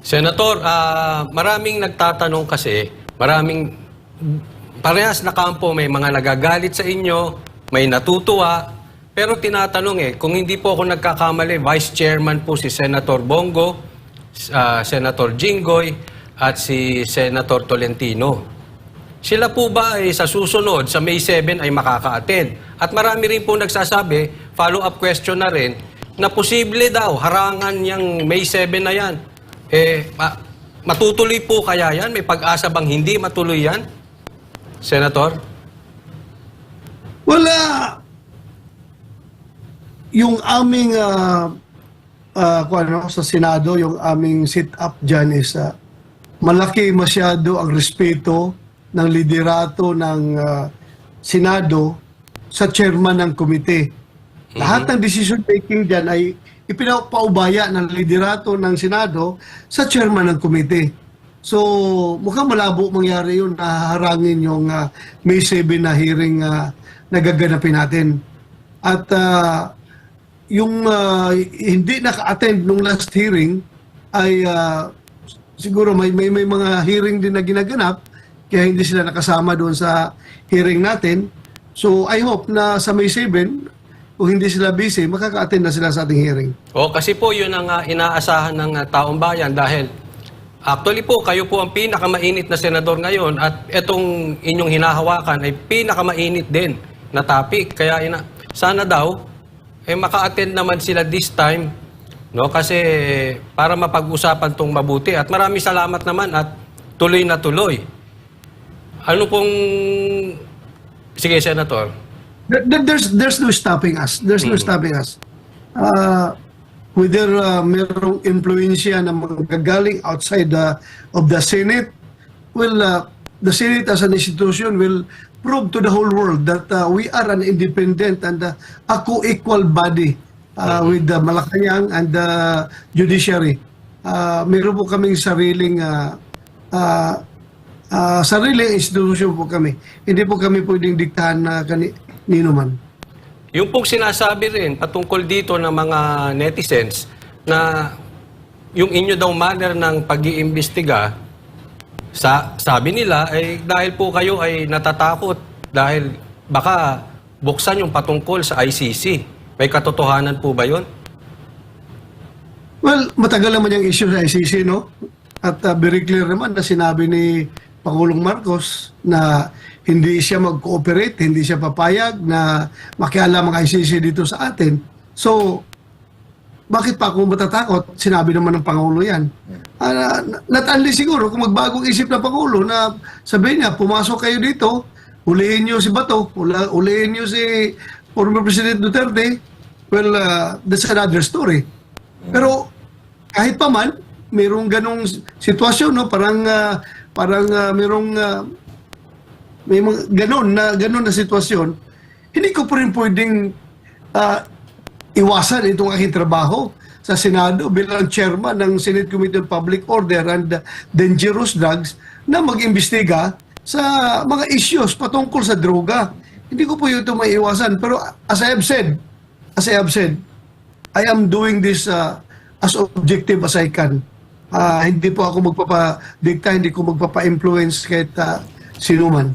Senator, ah, maraming nagtatanong kasi, maraming parehas na kampo, may mga nagagalit sa inyo, may natutuwa, pero tinatanong eh, kung hindi po ako nagkakamali, Vice Chairman po si Senator Bongo, ah, Senator Jinggoy, at si Senator Tolentino. Sila po ba ay sa susunod, sa May 7 ay makaka-attend? At marami rin po nagsasabi, follow-up question na rin, na posible daw harangan yung May 7 na yan. Eh, ma- matutuloy po kaya yan? May pag-asa bang hindi matuloy yan? Senator? Wala. Yung aming ah ah, kung ano, sa Senado, yung aming sit-up dyan is ah, malaki masyado ang respeto ng liderato ng ah, Senado sa chairman ng komite. Lahat ng decision making dyan ay ipinapaubaya ng liderato ng Senado sa chairman ng komite. So, mukhang malabo mangyari yun na harangin yung ah, May 7 na hearing ah, na gaganapin natin. At ah, yung ah, hindi naka-attend nung last hearing ay ah, siguro may, may may mga hearing din na ginaganap kaya hindi sila nakasama doon sa hearing natin. So I hope na sa May 7 kung hindi sila busy, makaka-attend na sila sa ating hearing. O kasi po yun ang ah, inaasahan ng ah, taong bayan dahil actually po kayo po ang pinakamainit na senador ngayon at itong inyong hinahawakan ay pinakamainit din na topic. Kaya ina, sana daw eh maka-attend naman sila this time no kasi para mapag-usapan tong mabuti at maraming salamat naman at tuloy na tuloy. Ano pong Sige, Senator. There- there- There's there's no stopping us. There's no stopping us. Uh, whether uh, merong influensya na magagaling outside the, of the Senate, well, uh, the Senate as an institution will prove to the whole world that uh, we are an independent and uh, a co-equal body uh, with the Malacanang and the judiciary. Uh, meron po kaming sariling uh, uh, uh, sariling institution po kami. Hindi po kami pwedeng diktahan na kanino man. Yung pong sinasabi rin patungkol dito ng mga netizens na yung inyo daw manner ng pag-iimbestiga, sa, sabi nila ay dahil po kayo ay natatakot dahil baka buksan yung patungkol sa ICC. May katotohanan po ba yun? Well, matagal naman yung issue sa ICC, no? At uh, very clear naman na sinabi ni Pangulong Marcos na hindi siya mag-cooperate, hindi siya papayag na makialam ang ICC dito sa atin. So, bakit pa ako matatakot? Sinabi naman ng Pangulo yan. Uh, not only siguro kung magbagong isip na Pangulo na sabihin niya, pumasok kayo dito, hulihin niyo si Bato, hulihin niyo si former President Duterte, well, uh, that's another story. Pero kahit pa man, mayroong ganong sitwasyon, no? parang, ah, parang ah, mayroong ah, may mga ganon na ganon na sitwasyon, hindi ko pa rin pwedeng ah, iwasan itong aking trabaho sa Senado bilang chairman ng Senate Committee on Public Order and Dangerous Drugs na mag-imbestiga sa mga issues patungkol sa droga. Hindi ko po ito maiiwasan. Pero as I have said, as I have said, I am doing this uh, as objective as I can. Ah, hindi po ako magpapadikta, hindi ko magpapa-influence kahit uh, sino man.